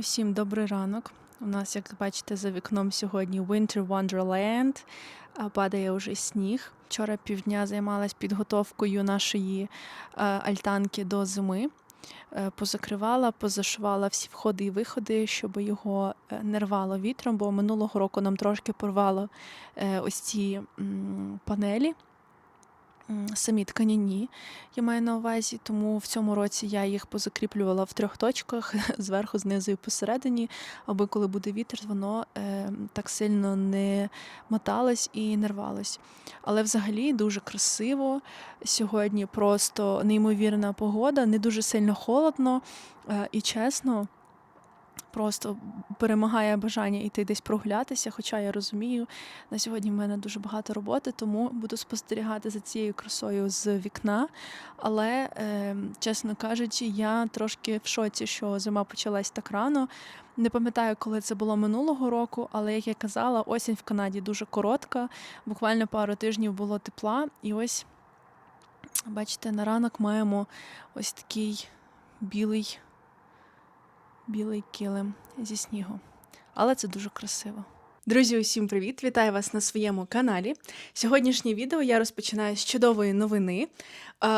Усім добрий ранок. У нас, як бачите, за вікном сьогодні Winter Wonderland. а Падає вже сніг. Вчора півдня займалась підготовкою нашої альтанки до зими. Е, Позакривала, позашивала всі входи і виходи, щоб його е, не рвало вітром, бо минулого року нам трошки порвало е, ось ці панелі. Самі тканяні, я маю на увазі, тому в цьому році я їх позакріплювала в трьох точках зверху, знизу і посередині, аби коли буде вітер, воно е, так сильно не моталось і не рвалось. Але взагалі дуже красиво. Сьогодні просто неймовірна погода, не дуже сильно холодно е, і чесно. Просто перемагає бажання йти десь прогулятися, хоча я розумію, на сьогодні в мене дуже багато роботи, тому буду спостерігати за цією красою з вікна. Але, е, чесно кажучи, я трошки в шоці, що зима почалась так рано. Не пам'ятаю, коли це було минулого року, але як я казала, осінь в Канаді дуже коротка. Буквально пару тижнів було тепла, і ось, бачите, на ранок маємо ось такий білий, білий килим зі снігу. Але це дуже красиво. Друзі, усім привіт! Вітаю вас на своєму каналі. Сьогоднішнє відео я розпочинаю з чудової новини.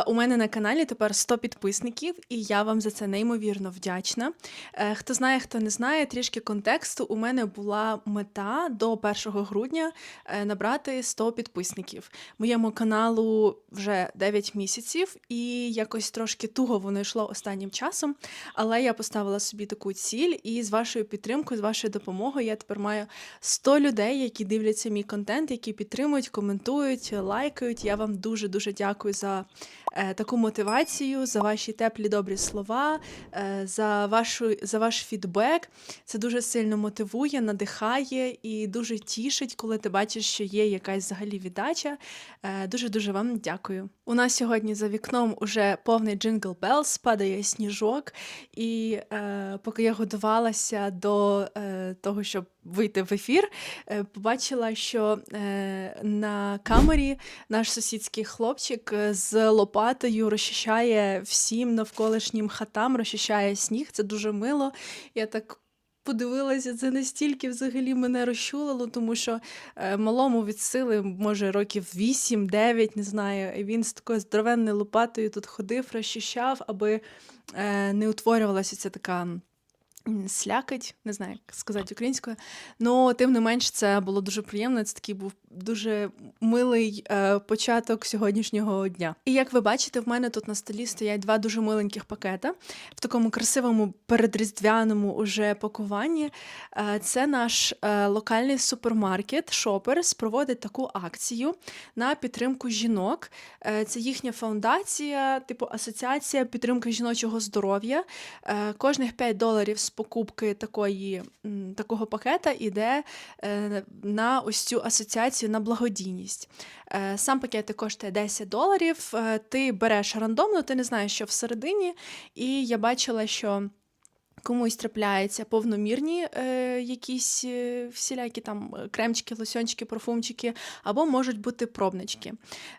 У мене на каналі тепер 100 підписників, і я вам за це неймовірно вдячна. Е, Хто знає, хто не знає, трішки контексту. У мене була мета до 1 грудня е, набрати 100 підписників. Моєму каналу вже 9 місяців, і якось трошки туго воно йшло останнім часом. Але я поставила собі таку ціль, і з вашою підтримкою, з вашою допомогою, я тепер маю 100 людей, які дивляться мій контент, які підтримують, коментують, лайкають. Я вам дуже дуже дякую за е, таку мотивацію, за ваші теплі добрі слова, е, за вашу за ваш фідбек. Це дуже сильно мотивує, надихає і дуже тішить, коли ти бачиш, що є якась взагалі віддача. Е, дуже дуже вам дякую. У нас сьогодні за вікном уже повний джингл Белс, падає сніжок, і е, поки я готувалася до е, того, щоб вийти в ефір, е, побачила, що е, на камері наш сусідський хлопчик е, з лопатою розчищає всім навколишнім хатам, розчищає сніг. Це дуже мило. Я так. Подивилася, це настільки взагалі мене розчулило, тому що малому від сили, може, років 8-9, не знаю. і Він з такою здоровенною лопатою тут ходив, розчищав, аби не утворювалася ця така м, слякоть, не знаю, як сказати українською. Ну, тим не менш, це було дуже приємно. Це такий був дуже милий е, початок сьогоднішнього дня. І як ви бачите, в мене тут на столі стоять два дуже миленьких пакета в такому красивому передріздвяному уже пакуванні. Е, це наш е, локальний супермаркет Shoppers проводить таку акцію на підтримку жінок. Е, Це їхня фаундація, типу асоціація підтримки жіночого здоров'я. Е, Кожних 5 доларів з покупки такої, такого пакета йде е, на ось цю асоціацію на благодійність. Е, Сам пакет коштує 10 доларів. е, Ти береш рандомно, ти не знаєш, що всередині. І я бачила, що. Комусь трапляються повномірні е, якісь е, всілякі там кремчики, лосьончики, парфумчики, або можуть бути пробнички.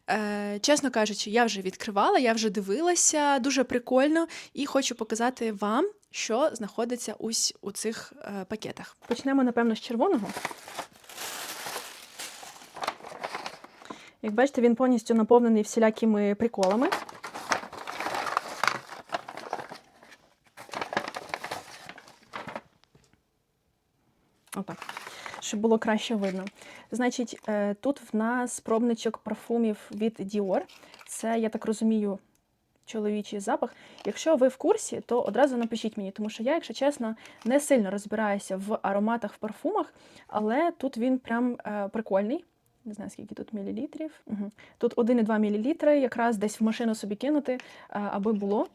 Е, чесно кажучи, я вже відкривала, я вже дивилася, дуже прикольно, і хочу показати вам, що знаходиться ось у цих е, пакетах. Почнемо, напевно, з червоного. Як бачите, він повністю наповнений всілякими приколами. Отак, щоб було краще видно. Значить, е, тут в нас пробничок парфумів від Dior. Це, я так розумію, чоловічий запах. Якщо ви в курсі, то одразу напишіть мені, тому що я, якщо чесно, не сильно розбираюся в ароматах, в парфумах, але тут він прям е, прикольний. Не знаю, скільки тут мілілітрів. Угу. Тут 1,2 мл, якраз десь в машину собі кинути, е, аби було.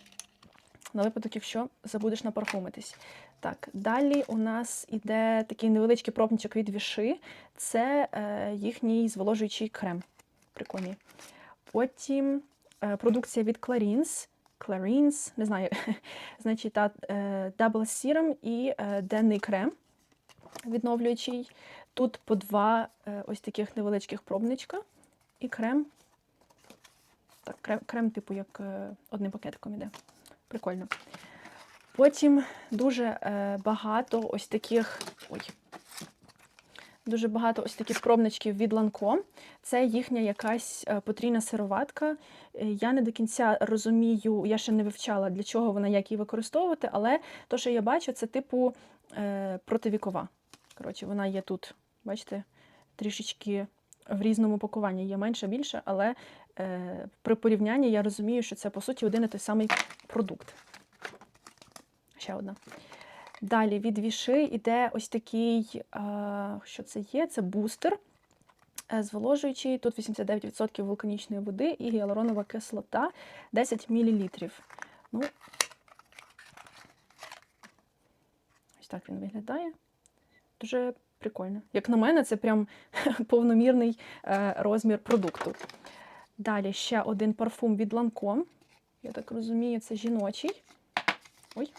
На випадок, якщо забудеш напарфумитись. Так, далі у нас іде такий невеличкий пробничок від віши. Це е, їхній зволожуючий крем. Прикольний. Потім е, продукція від Clarins. Clarins, не знаю, значить, та, е, Double Serum і е, денний крем відновлюючий. Тут по два е, ось таких невеличких пробничка і крем. Так, крем, крем типу, як е, одним пакетиком іде. Прикольно. Потім дуже е, багато ось таких. Ой. Дуже багато ось таких пробничків від Lancome. Це їхня якась потрійна сироватка. Я не до кінця розумію, я ще не вивчала, для чого вона, як її використовувати, але то, що я бачу, це типу противікова. Коротше, вона є тут, бачите, трішечки в різному пакуванні. Є менше, більше, але е, при порівнянні я розумію, що це по суті один і той самий продукт. Ще одна. Далі від віши йде ось такий, а, що це є? Це бустер е, зволожуючий. Тут 89% вулканічної води і гіалуронова кислота 10 мл. Ну, ось так він виглядає. Дуже прикольно. Як на мене, це прям повномірний е, розмір продукту. Далі ще один парфум від Lancome. Я так розумію, це жіночий. Ой.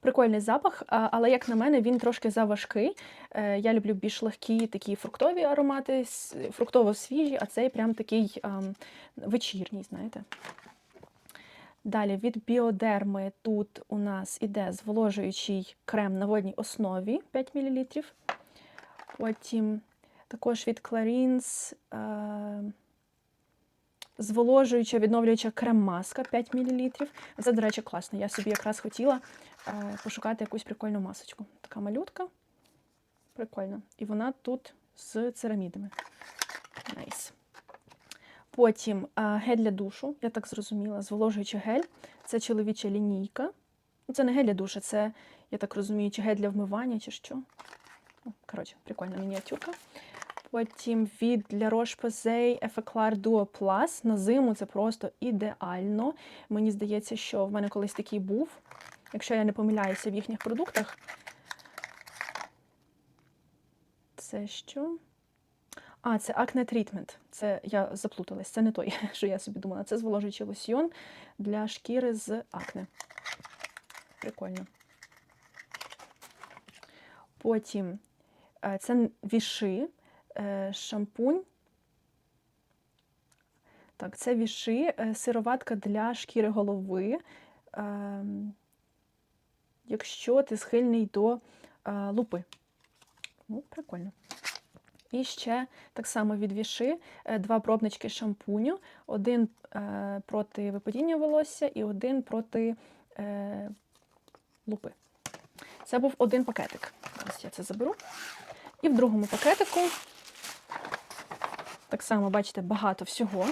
Прикольний запах, але, як на мене, він трошки заважкий. Е, Я люблю більш легкі такі фруктові аромати, фруктово-свіжі, а цей прям такий вечірній, знаєте. Далі від біодерми тут у нас іде зволожуючий крем на водній основі 5 мл. Потім також від Clarins е, зволожуюча, відновлююча крем-маска 5 мл. Це, до речі, класно. Я собі якраз хотіла е, пошукати якусь прикольну масочку. Така малютка. Прикольна. І вона тут з церамідами. Найс. Потім е, гель для душу, я так зрозуміла, зволожуючий гель. Це чоловіча лінійка. Ну, Це не гель для душу, це, я так розумію, чи гель для вмивання, чи що. Ну, Коротше, прикольна мініатюрка. Потім від La Roche-Posay Effeclar Duo Plus. На зиму це просто ідеально. Мені здається, що в мене колись такий був. Якщо я не помиляюся в їхніх продуктах. Це що? А, це Acne Treatment. Це я заплуталась, це не той, що я собі думала. Це зволожуючий лосьйон для шкіри з акне. Прикольно. Потім е, це віши, е, шампунь. Так, це віши, е, сироватка для шкіри голови. Ем, Якщо ти схильний до лупи. Ну, прикольно. І ще так само від віши е, два пробнички шампуню, один е, проти випадіння волосся і один проти е, лупи. Це був один пакетик. Зараз я це заберу. І в другому пакетику так само, бачите, багато всього.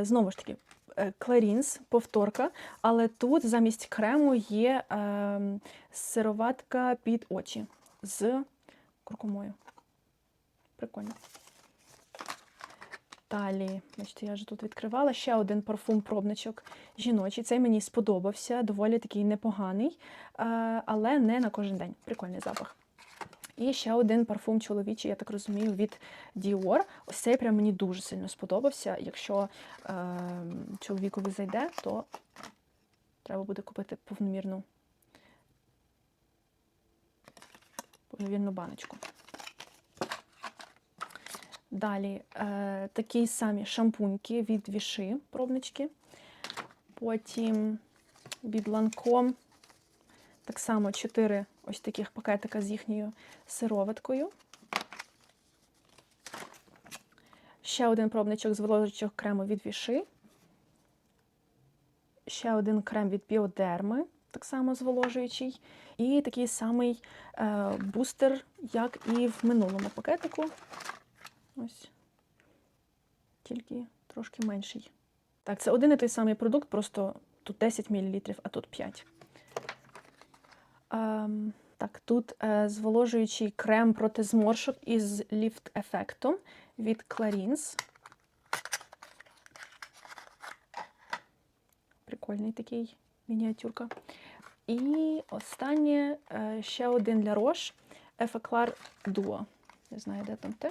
Знову ж таки, Clarins, повторка, але тут замість крему є е, сироватка під очі з куркумою. Прикольно. Далі, бачите, я вже тут відкривала ще один парфум-пробничок жіночий. Цей мені сподобався, доволі такий непоганий, е, але не на кожен день. Прикольний запах. І ще один парфум чоловічий, я так розумію, від Dior. Ось цей прям мені дуже сильно сподобався. Якщо е, чоловікові зайде, то треба буде купити повномірну повномірну баночку. Далі е, такі самі шампуньки від Віши, пробнички. Потім від Lancome так само 4 ось таких пакетика з їхньою сироваткою. Ще один пробничок з зволожуючого крему від Віши. Ще один крем від Біодерми, так само зволожуючий. І такий самий е, бустер, як і в минулому пакетику. Ось. Тільки трошки менший. Так, це один і той самий продукт, просто тут 10 мл, а тут 5. Ем, так, тут е, зволожуючий крем проти зморшок із ліфт-ефектом від Clarins. Прикольний такий мініатюрка. І останнє е, ще один для Roche Effeclar Duo. Не знаю, де там те.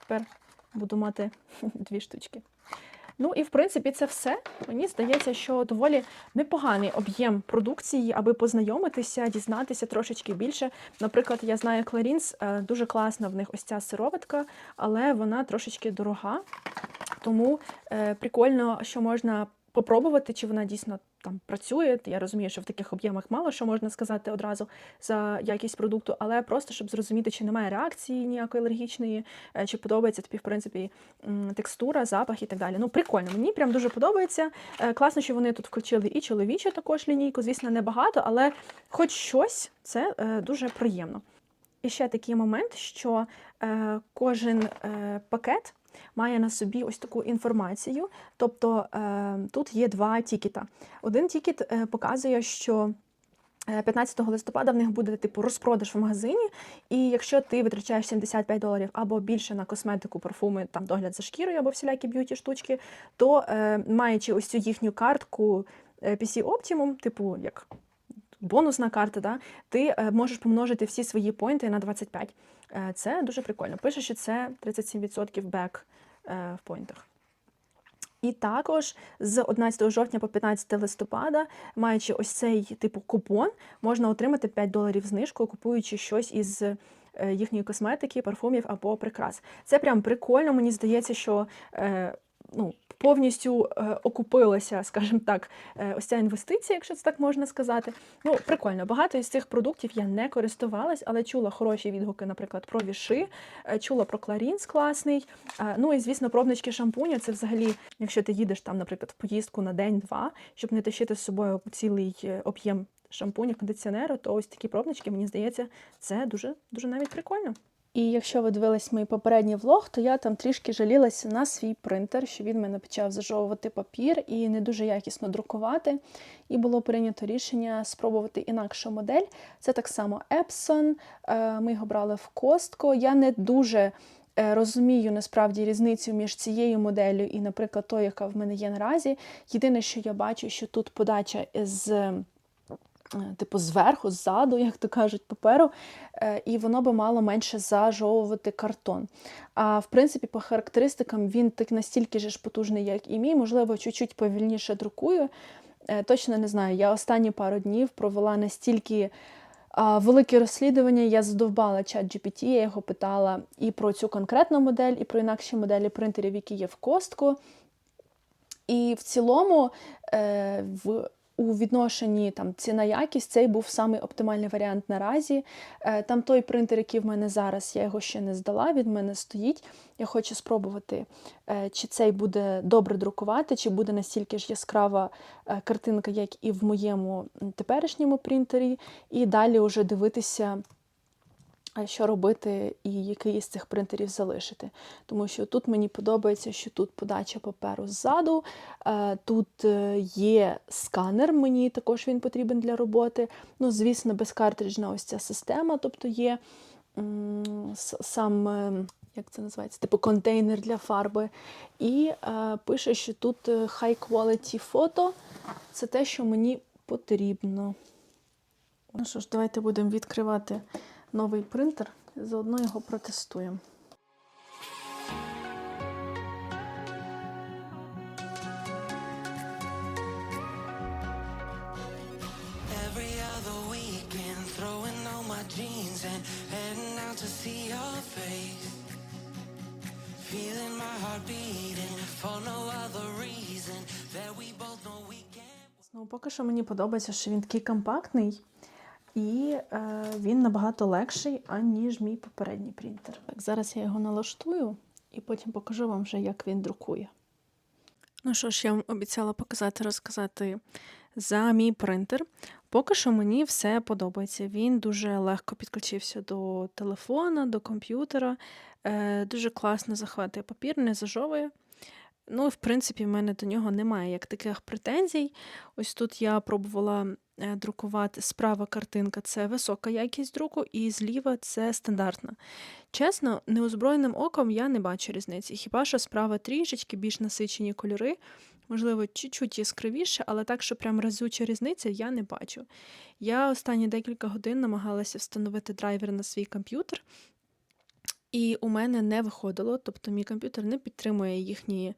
Тепер буду мати дві штучки. Ну і в принципі це все. Мені здається, що доволі непоганий об'єм продукції, аби познайомитися, дізнатися трошечки більше. Наприклад, я знаю Clarins, е, дуже класна в них ось ця сироватка, але вона трошечки дорога. Тому е, прикольно, що можна попробувати, чи вона дійсно там працює. Я розумію, що в таких об'ємах мало що можна сказати одразу за якість продукту, але просто щоб зрозуміти, чи немає реакції ніякої алергічної, е, чи подобається тобі, в принципі, текстура, запах і так далі. Ну, прикольно, мені прям дуже подобається. Е, Класно, що вони тут включили і чоловічу також лінійку, звісно, небагато, але хоч щось це е, дуже приємно. І ще такий момент, що кожен пакет має на собі ось таку інформацію. Тобто е, тут є два тікета. Один тікет е, показує, що е, 15 листопада в них буде типу розпродаж в магазині, і якщо ти витрачаєш 75 доларів або більше на косметику, парфуми, там догляд за шкірою або всілякі б'юті штучки, то е, маючи ось цю їхню картку е, PC Optimum, типу як бонусна карта, да, ти е, можеш помножити всі свої поінти на 25. Е, Це дуже прикольно. Пише, що це 37% бек в поінтах. І також з 11 жовтня по 15 листопада, маючи ось цей типу купон, можна отримати 5 доларів знижку, купуючи щось із е, їхньої косметики, парфумів або прикрас. Це прям прикольно. Мені здається, що е, ну, повністю е, окупилася, скажімо так, е, ось ця інвестиція, якщо це так можна сказати. Ну, прикольно. Багато із цих продуктів я не користувалась, але чула хороші відгуки, наприклад, про віши, е, чула про Кларінс класний. Ну і звісно, пробнички шампуня. Це взагалі, якщо ти їдеш там, наприклад, в поїздку на день-два, щоб не тащити з собою цілий об'єм шампуня, кондиціонеру, то ось такі пробнички, мені здається, це дуже дуже навіть прикольно. І якщо ви дивились мій попередній влог, то я там трішки жалілася на свій принтер, що він мене почав зажовувати папір і не дуже якісно друкувати. І було прийнято рішення спробувати інакшу модель. Це так само Epson. е, Ми його брали в Костко. Я не дуже е, розумію насправді різницю між цією моделлю і, наприклад, тою, яка в мене є наразі. Єдине, що я бачу, що тут подача з. Е, Типу, зверху, ззаду, як то кажуть, паперу, е, і воно би мало менше зажовувати картон. А в принципі, по характеристикам він так настільки ж потужний, як і мій, можливо, чуть-чуть повільніше друкує. Е, Точно не знаю. Я останні пару днів провела настільки велике розслідування, я задовбала чат GPT, я його питала і про цю конкретну модель, і про інакші моделі принтерів, які є в костку. І в цілому, в у відношенні там ціна якість цей був самий оптимальний варіант наразі. Е, Там той принтер, який в мене зараз, я його ще не здала, він в мене стоїть. Я хочу спробувати, е, чи цей буде добре друкувати, чи буде настільки ж яскрава е, картинка, як і в моєму теперішньому принтері, і далі вже дивитися. Що робити і який із цих принтерів залишити. Тому що тут мені подобається, що тут подача паперу ззаду, е, тут е, є сканер, мені також він потрібен для роботи. Ну, звісно, безкартриджна ось ця система, тобто є сам. е, Як це називається? Типу контейнер для фарби. І е, пише, що тут high quality фото. Це те, що мені потрібно. Ну що ж, давайте будемо відкривати новий принтер, заодно його протестуємо. Ну, поки що мені подобається, що він такий компактний і е, він набагато легший, аніж мій попередній принтер. Так, зараз я його налаштую і потім покажу вам вже, як він друкує. Ну що ж, я вам обіцяла показати, розказати за мій принтер. Поки що мені все подобається. Він дуже легко підключився до телефона, до комп'ютера, е, дуже класно захватує папір, не зажовує. Ну, в принципі, в мене до нього немає як таких претензій. Ось тут я пробувала друкувати справа картинка це висока якість друку, і зліва це стандартна. Чесно, неозброєним оком я не бачу різниці. Хіба що справа трішечки більш насичені кольори, можливо, чуть-чуть яскравіше, але так, що прям разюча різниця, я не бачу. Я останні декілька годин намагалася встановити драйвер на свій комп'ютер, і у мене не виходило, тобто мій комп'ютер не підтримує їхні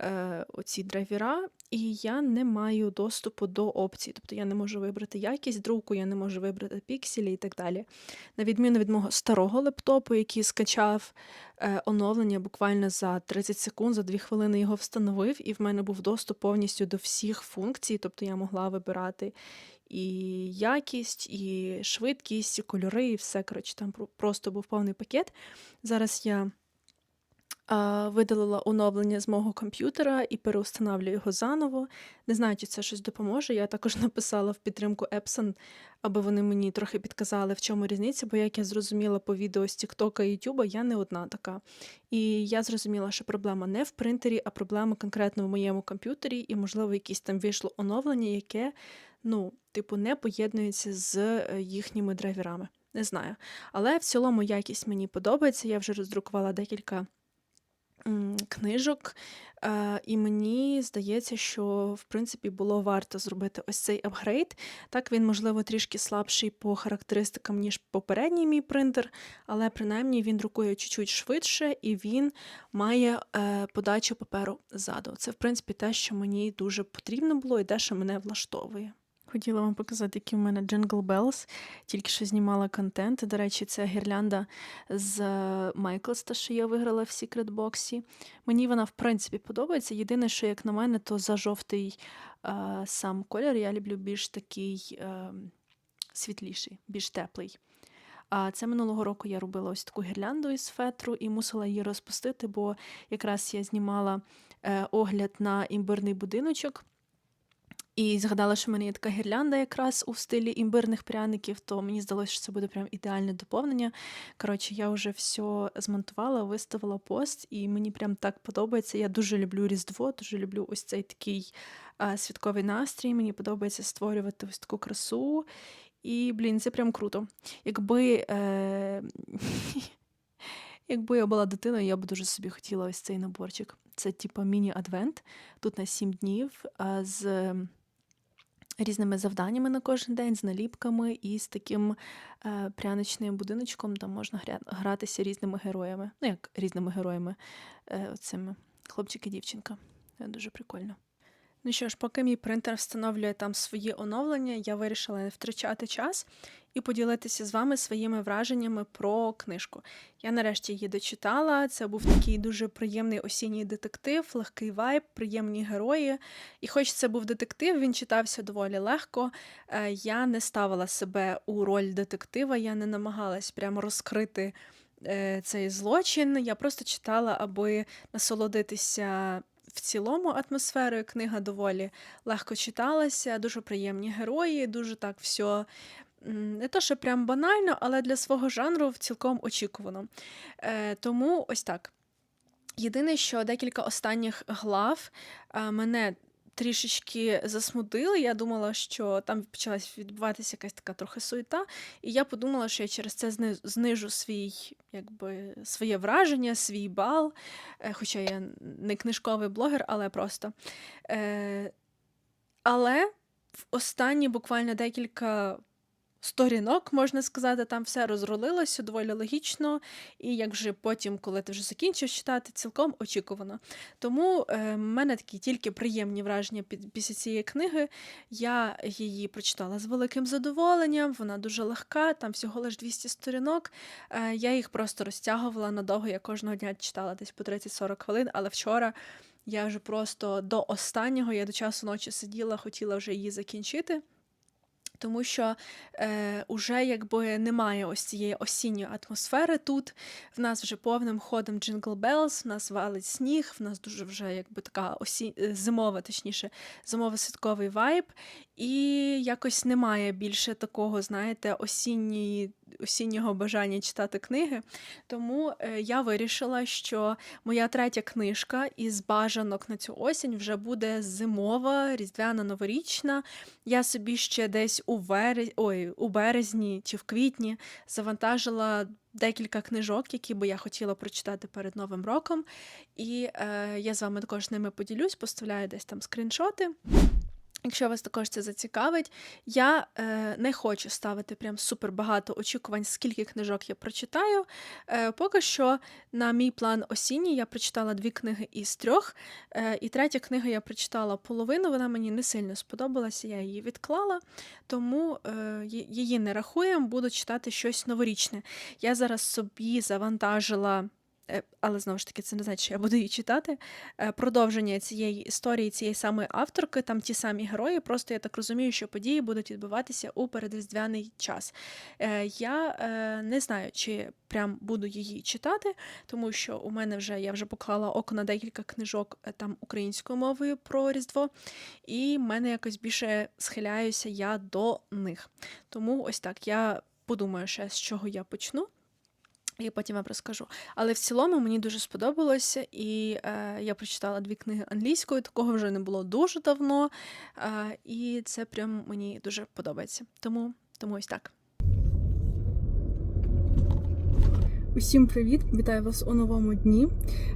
е, оці драйвера, і я не маю доступу до опцій. Тобто я не можу вибрати якість друку, я не можу вибрати пікселі і так далі. На відміну від мого старого лептопу, який скачав е, оновлення буквально за 30 секунд, за 2 хвилини його встановив, і в мене був доступ повністю до всіх функцій. Тобто я могла вибирати і якість, і швидкість, і кольори, і все. Коротше, там просто був повний пакет. Зараз я а, видалила оновлення з мого комп'ютера і переустановлюю його заново. Не знаю, чи це щось допоможе. Я також написала в підтримку Epson, аби вони мені трохи підказали, в чому різниця, бо як я зрозуміла по відео з TikTok і YouTube, я не одна така. І я зрозуміла, що проблема не в принтері, а проблема конкретно в моєму комп'ютері, і, можливо, якесь там вийшло оновлення, яке, ну, типу, не поєднується з е, їхніми драйверами. Не знаю. Але в цілому якість мені подобається. Я вже роздрукувала декілька книжок, і мені здається, що в принципі було варто зробити ось цей апгрейд. Так, він, можливо, трішки слабший по характеристикам, ніж попередній мій принтер, але принаймні він друкує чуть-чуть швидше і він має е, подачу паперу ззаду. Це, в принципі, те, що мені дуже потрібно було, і те, що мене влаштовує. Хотіла вам показати, які в мене Jingle Bells. Тільки що знімала контент. До речі, це гірлянда з Майклста, що я виграла в Box. Мені вона, в принципі, подобається. Єдине, що, як на мене, то за жовтий е, сам колір я люблю більш такий е, світліший, більш теплий. А це минулого року я робила ось таку гірлянду із фетру і мусила її розпустити, бо якраз я знімала е, огляд на імбирний будиночок. І згадала, що в мене є така гірлянда якраз у стилі імбирних пряників, то мені здалося, що це буде прям ідеальне доповнення. Коротше, я вже все змонтувала, виставила пост, і мені прям так подобається. Я дуже люблю Різдво, дуже люблю ось цей такий а, святковий настрій. Мені подобається створювати ось таку красу. І, блін, це прям круто. Якби. Е... Якби я була дитиною, я б дуже собі хотіла ось цей наборчик. Це типа міні-адвент. Тут на 7 днів з різними завданнями на кожен день, з наліпками і з таким е, пряничним будиночком, там можна гря- гратися різними героями. Ну, як різними героями, е, оцими хлопчик і дівчинка. Це Дуже прикольно. Ну що ж, поки мій принтер встановлює там свої оновлення, я вирішила не втрачати час і поділитися з вами своїми враженнями про книжку. Я нарешті її дочитала. Це був такий дуже приємний осінній детектив, легкий вайб, приємні герої. І хоч це був детектив, він читався доволі легко. Е, Я не ставила себе у роль детектива, я не намагалась прямо розкрити е, цей злочин. Я просто читала, аби насолодитися в цілому атмосферою. Книга доволі легко читалася, дуже приємні герої, дуже так все. Не то, що прям банально, але для свого жанру цілком очікувано. Е, тому ось так. Єдине, що декілька останніх глав е, мене трішечки засмутили. Я думала, що там почалась відбуватися якась така трохи суета, і я подумала, що я через це знижу свій, якби, своє враження, свій бал. Е, Хоча я не книжковий блогер, але просто. Е, Але в останні буквально декілька сторінок, можна сказати, там все розрулилося доволі логічно, і як вже потім, коли ти вже закінчив читати, цілком очікувано. Тому е, в мене такі тільки приємні враження після цієї книги. Я її прочитала з великим задоволенням, вона дуже легка, там всього лиш 200 сторінок. Е, я їх просто розтягувала надовго, я кожного дня читала десь по 30-40 хвилин, але вчора. Я вже просто до останнього, я до часу ночі сиділа, хотіла вже її закінчити. Тому що е, уже якби немає ось цієї осінньої атмосфери тут. В нас вже повним ходом Джингл Белс, в нас валить сніг, в нас дуже вже якби така осінь... е, зимова, точніше, зимово-святковий вайб. І якось немає більше такого, знаєте, осінньої, осіннього бажання читати книги. Тому е, я вирішила, що моя третя книжка із бажанок на цю осінь вже буде зимова, різдвяна, новорічна. Я собі ще десь у вере... Ой, у березні чи в квітні завантажила декілька книжок, які би я хотіла прочитати перед Новим роком. І е, я з вами також ними поділюсь, поставляю десь там скріншоти. Якщо вас також це зацікавить, я е, не хочу ставити прям супер багато очікувань, скільки книжок я прочитаю. Е, поки що на мій план осінній я прочитала дві книги із трьох, е, і третя книга я прочитала половину. Вона мені не сильно сподобалася, я її відклала, тому е, її не рахуємо, буду читати щось новорічне. Я зараз собі завантажила. Е, Але знову ж таки, це не значить, що я буду її читати е, продовження цієї історії, цієї самої авторки, там ті самі герої. Просто я так розумію, що події будуть відбуватися у передріздвяний час. Е, Я не знаю, чи прям буду її читати, тому що у мене вже я вже поклала око на декілька книжок там українською мовою про Різдво, і в мене якось більше схиляюся я до них. Тому ось так я подумаю ще з чого я почну. І потім вам розкажу. Але в цілому мені дуже сподобалося, і е, я прочитала дві книги англійською, такого вже не було дуже давно. Е, і це прям мені дуже подобається. Тому, тому ось так. Усім привіт! Вітаю вас у новому дні.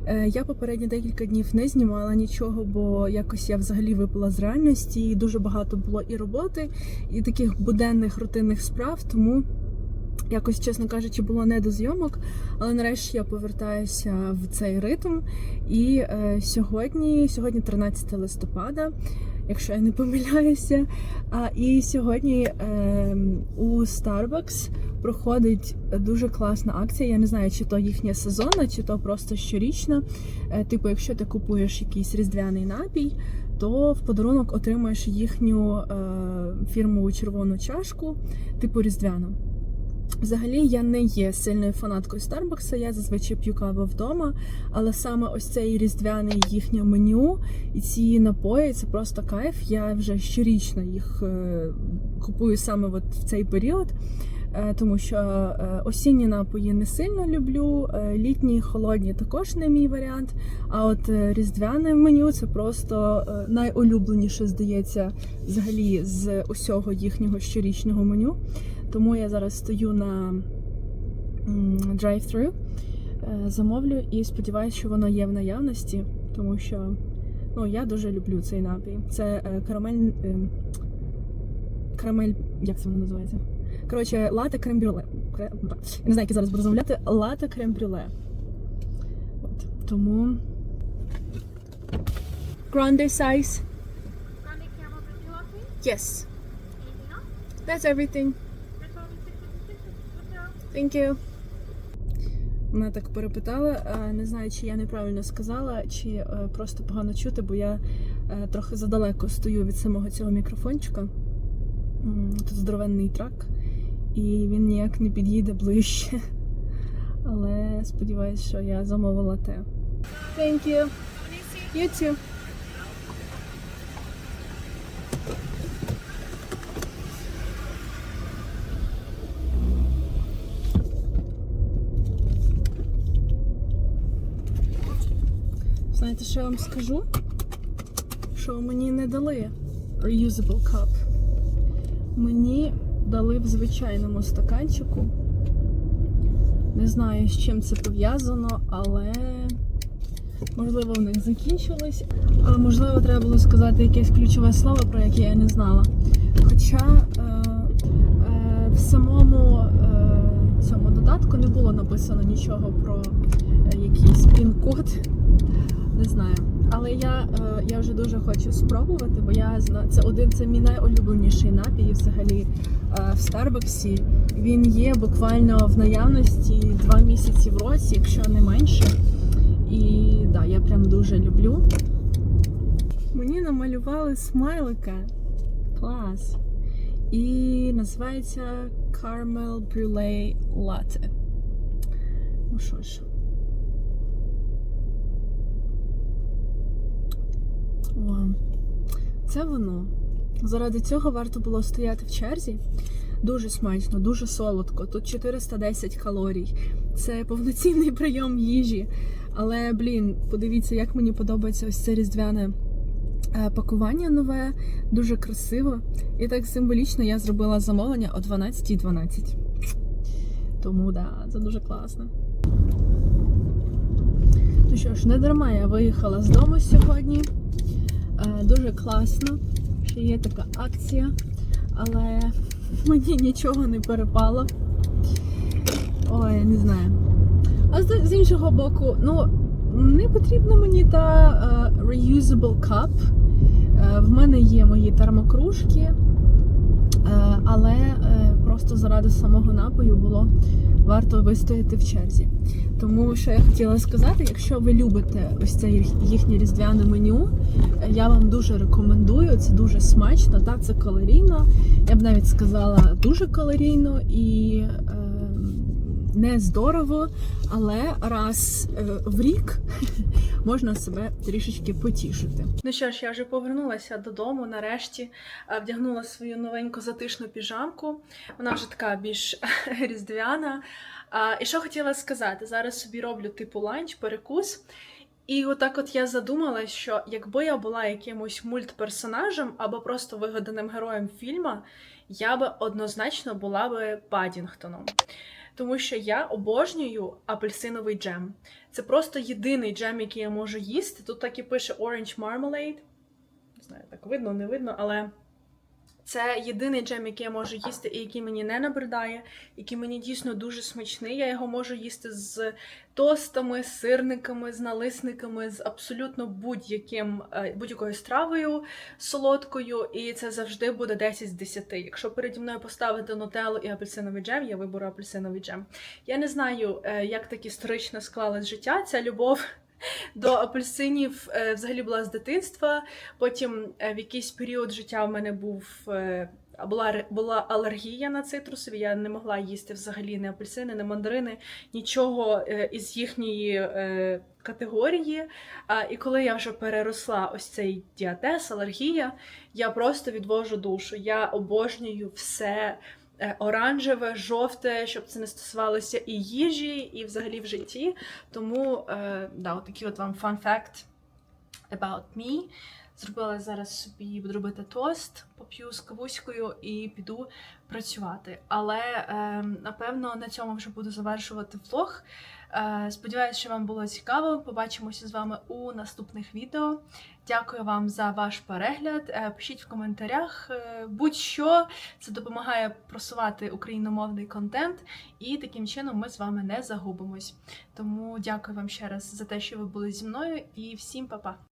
Е, Я попередні декілька днів не знімала нічого, бо якось я взагалі випала з реальності. і Дуже багато було і роботи, і таких буденних рутинних справ. Тому якось, чесно кажучи, було не до зйомок. Але нарешті я повертаюся в цей ритм. І е, сьогодні, сьогодні 13 листопада, якщо я не помиляюся. А і сьогодні е, у Starbucks проходить дуже класна акція. Я не знаю, чи то їхня сезонна, чи то просто щорічна. Е, Типу, якщо ти купуєш якийсь різдвяний напій, то в подарунок отримаєш їхню е, фірмову червону чашку, типу різдвяну. Взагалі я не є сильною фанаткою Старбакса, я зазвичай п'ю каву вдома, але саме ось цей різдвяний їхнє меню і ці напої це просто кайф. Я вже щорічно їх е, купую саме от в цей період. Е, Тому що е, осінні напої не сильно люблю, літні холодні також не мій варіант. А от різдвяне меню це просто найулюбленіше, здається, взагалі з усього їхнього щорічного меню. Тому я зараз стою на drive-thru, е, замовлю і сподіваюся, що воно є в наявності, тому що ну, я дуже люблю цей напій. Це е, карамель. е, Карамель, як це воно називається? Коротше, лате крем-брюле. Я не знаю, як я зараз буду замовляти. Лате крем-брюле. От. Тому. Grande size. Grande coffee. Yes. Anything else? That's everything. Thank you. Вона так перепитала. Не знаю, чи я неправильно сказала, чи е, просто погано чути, бо я е, трохи задалеко стою від самого цього мікрофончика. Тут здоровенний трак, і він ніяк не під'їде ближче. Але сподіваюся, що я замовила те. Thank you. You too. Знаєте, що я вам скажу? Що мені не дали reusable cup. Мені дали в звичайному стаканчику. Не знаю, з чим це пов'язано, але можливо в них закінчились. А можливо, треба було сказати якесь ключове слово, про яке я не знала. Хоча е, е, в самому е, цьому додатку не було написано нічого про е, якийсь пін-код. Не знаю. Але я, е, я вже дуже хочу спробувати, бо я знаю, це один це мій найулюбленіший напій взагалі е, в Старбаксі. Він є буквально в наявності два місяці в році, якщо не менше. І да, я прям дуже люблю. Мені намалювали смайлика. Клас. І називається Caramel Brulee Latte. Ну що ж. О, це воно. Заради цього варто було стояти в черзі. Дуже смачно, дуже солодко. Тут 410 калорій. Це повноцінний прийом їжі. Але, блін, подивіться, як мені подобається ось це різдвяне е, пакування нове, дуже красиво. І так символічно я зробила замовлення о 12.12. 12. Тому да, це дуже класно. Ну що ж, не дарма я виїхала з дому сьогодні. Е, Дуже класно, що є така акція, але мені нічого не перепало. Ой, не знаю. А з, іншого боку, ну не потрібна мені та е, reusable cup. Е, в мене є мої термокружки, е, але е, просто заради самого напою було варто вистояти в черзі. Тому що я хотіла сказати, якщо ви любите ось це їхнє різдвяне меню, е, я вам дуже рекомендую. Це дуже смачно, та це калорійно. Я б навіть сказала дуже калорійно і е, не здорово, але раз е, в рік можна себе трішечки потішити. Ну що ж, я вже повернулася додому. Нарешті е, вдягнула свою новеньку затишну піжамку. Вона вже така більш різдвяна. І що хотіла сказати? Зараз собі роблю типу ланч, перекус. І отак от я задумалась, що якби я була якимось мультперсонажем або просто вигаданим героєм фільма, я би однозначно була би Падінгтоном. Тому що я обожнюю апельсиновий джем. Це просто єдиний джем, який я можу їсти. Тут так і пише Orange Marmalade. Не знаю, так видно, не видно, але це єдиний джем, який я можу їсти, і який мені не набридає, який мені дійсно дуже смачний. Я його можу їсти з тостами, з сирниками, з налисниками, з абсолютно будь-яким е, будь-якою стравою солодкою, і це завжди буде 10 з 10. Якщо переді мною поставити нутеллу і апельсиновий джем, я виберу апельсиновий джем. Я не знаю, е, як так історично склалось життя. Ця любов. До апельсинів е, взагалі була з дитинства. Потім е, в якийсь період життя в мене був е, була, була алергія на цитрусові. Я не могла їсти взагалі не апельсини, не мандарини, нічого із їхньої категорії. І коли я вже переросла ось цей діатез, алергія, я просто відвожу душу. Я обожнюю все. Е, Оранжеве, жовте, щоб це не стосувалося і їжі, і взагалі в житті. Тому, е, да, от такий от вам fun fact about me. Зробила зараз собі буду робити тост, поп'ю з кавуською і піду працювати. Але е, напевно на цьому вже буду завершувати влог. Е, сподіваюся, що вам було цікаво. Побачимося з вами у наступних відео. Дякую вам за ваш перегляд. Е, Пишіть в коментарях е, будь-що. Це допомагає просувати україномовний контент, і таким чином ми з вами не загубимось. Тому дякую вам ще раз за те, що ви були зі мною, і всім па-па!